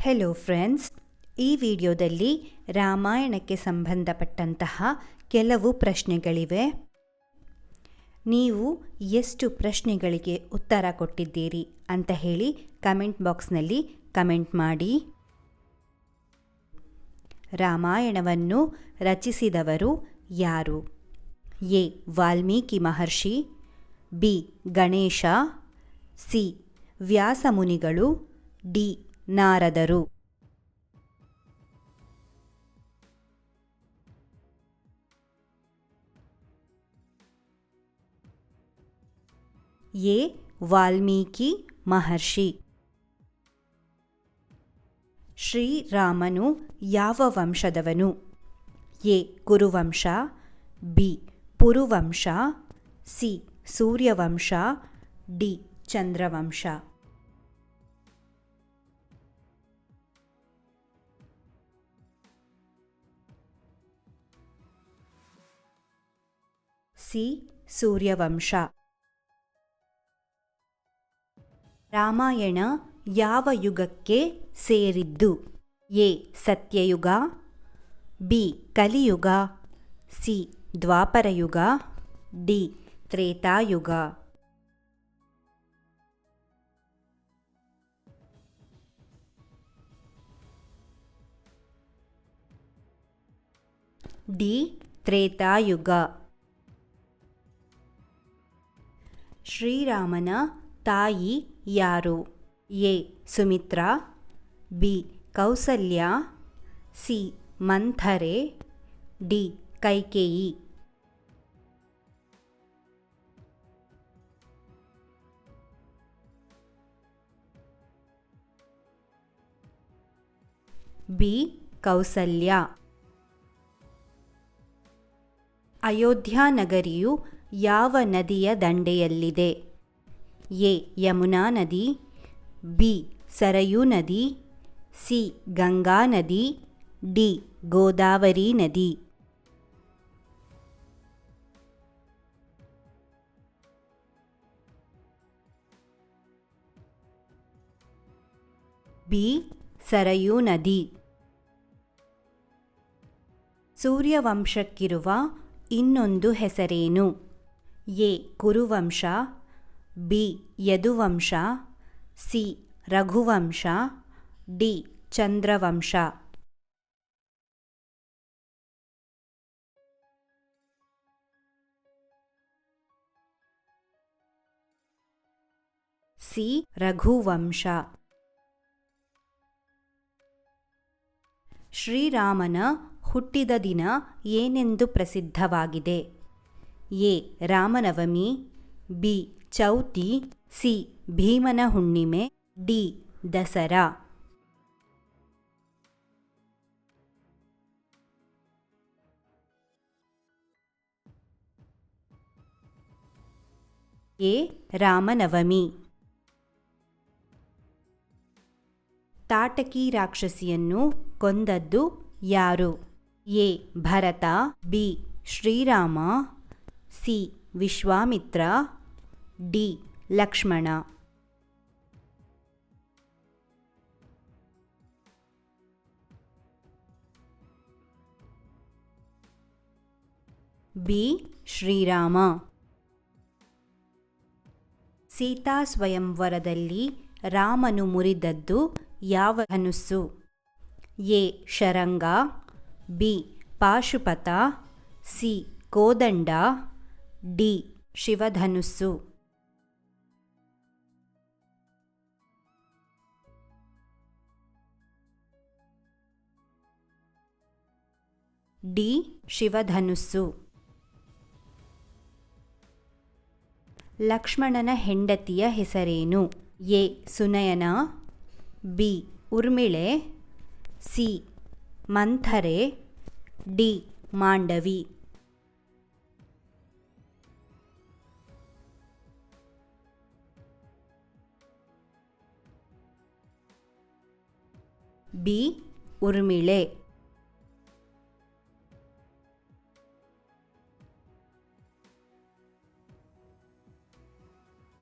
Hello friends ಈ ವಿಡಿಯೋದಲ್ಲಿ ರಾಮಾಯಣಕ್ಕೆ ಸಂಬಂಧಪಟ್ಟಂತಹ ಕೆಲವು ಪ್ರಶ್ನೆಗಳಿವೆ. ನೀವು ಎಷ್ಟು ಪ್ರಶ್ನೆಗಳಿಗೆ ಉತ್ತರ ಕೊಟ್ಟಿದ್ದೀರಿ ಅಂತ ಹೇಳಿ ಕಮೆಂಟ್ ಬಾಕ್ಸ್ನಲ್ಲಿ ಕಮೆಂಟ್ ಮಾಡಿ. ರಾಮಾಯಣವನ್ನು ರಚಿಸಿದವರು ಯಾರು? A. Valmiki Maharshi, B. Ganesha, C. ವ್ಯಾಸಮುನಿಗಳು, D. ನಾರದರು. ಎ. ವಾಲ್ಮೀಕಿ ಮಹರ್ಷಿ. ಶ್ರೀರಾಮನು ಯಾವ ವಂಶದವನು? A. ಕುರುವಂಶ B. ಪುರುವಂಶ. C. Suryavamsha. D. ಚಂದ್ರವಂಶ. C ಸೂರ್ಯವಂಶ. ರಾಮಾಯಣ ಯಾವ ಯುಗಕ್ಕೆ ಸೇರಿದ್ದು? ಎ. ಸತ್ಯಯುಗ, ಬಿ. ಕಲಿಯುಗ, C. ದ್ವಾಪರಯುಗ, D. Treta Yuga. D. Treta Yuga. ಶ್ರೀರಾಮನ ತಾಯಿ ಯಾರು? A. Sumitra, B. Kausalya, C. Manthara, D. Kaikeyi. B. Kausalya. Ayodhya ನಗರಿಯು ಯಾವ ನದಿಯ ದಂಡೆಯಲ್ಲಿದೆ? ಎ. ಯಮುನಾ ನದಿ, ಬಿ. ಸರಯೂ ನದಿ, ಸಿ. ಗಂಗಾ ನದಿ, ಡಿ. ಗೋದಾವರಿ ನದಿ. ಬಿ. ಸರಯೂ ನದಿ. ಸೂರ್ಯವಂಶಕ್ಕಿರುವ ಇನ್ನೊಂದು ಹೆಸರೇನು? A Kuruvamsha, B Yaduvamsha, C Raghuvamsha, D Chandravamsha. C Raghuvamsha. ಶ್ರೀರಾಮನ ಹುಟ್ಟಿದ ದಿನ ಏನೆಂದು ಪ್ರಸಿದ್ಧವಾಗಿದೆ? A. Ramanavami, B. Chauthi, C. ಭೀಮನ ಹುಣ್ಣಿಮೆ ಡಿ. ದಸರಾ. ಎ. ರಾಮನವಮಿ. ತಾಟಕಿ ರಾಕ್ಷಸಿಯನ್ನು ಕೊಂದದ್ದು ಯಾರು? A. Bharata, B. Shrirama C. Vishwamitra, D. Lakshmana. B. Shrirama. Sita ಸ್ವಯಂವರದಲ್ಲಿ ರಾಮನು ಮುರಿದದ್ದು ಯಾವ ಧನುಸ್ಸು? A. Sharanga, B. Pashupata, C. Kodanda. D, Shivadhanussu. D, Shivadhanussu. ಲಕ್ಷ್ಮಣನ ಹೆಂಡತಿಯ ಹೆಸರೇನು? A, Sunayana. B, Urmila. C, Manthara. D, Mandavi. B Urmila